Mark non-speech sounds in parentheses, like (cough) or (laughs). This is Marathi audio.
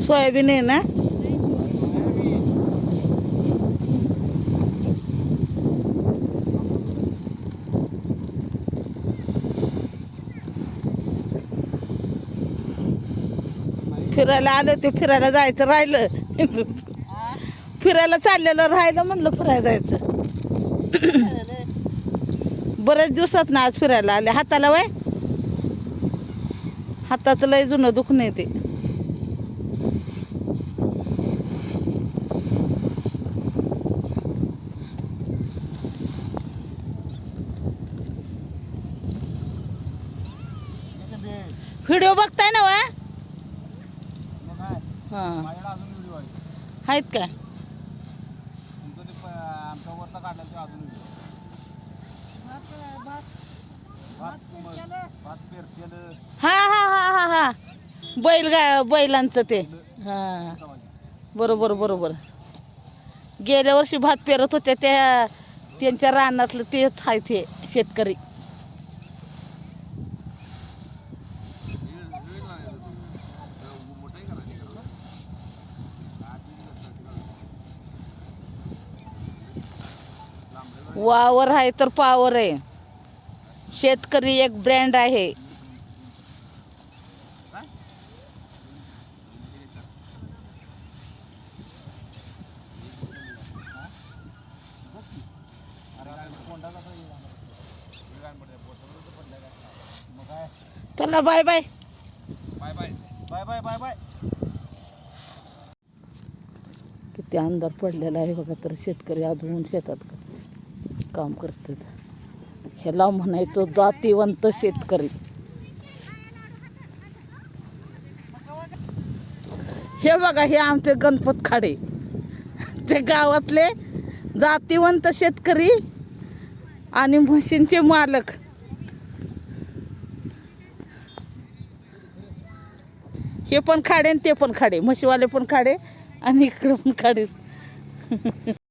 सोयाबीन आहे ना? फिरायला आलं ते फिरायला जायचं राहिलं. फिरायला चाललेलं राहिलं म्हणलं फिरायला जायचं. बरेच दिवसात ना आज फिरायला आले. हाताला वय? हाताचं लय जुनं दुखणं येते व्हिडिओ बघताय ना वा? हां. आहेत काय? हा हा हा हा हा. बैल गा बैलांचं ते. हा. बरोबर बरोबर. गेल्या वर्षी भात पेरत होत्या त्या त्यांच्या रानातलं तेच आहे ते शेतकरी. वावर आहे तर पावर आहे. शेतकरी एक ब्रँड आहे. चला bye bye bye bye bye bye bye bye किती अंधार पडलेला आहे बघा तर शेतकरी अजून शेतात काम करतात. ह्याला म्हणायचं जातीवंत शेतकरी. हे बघा हे आमचे गणपत खाडे. ते गावातले जातीवंत शेतकरी आणि म्हशींचे मालक. हे पण खाडे आणि ते पण खाडे. म्हशीवाले पण खाडे आणि इकडं पण खाडे. (laughs)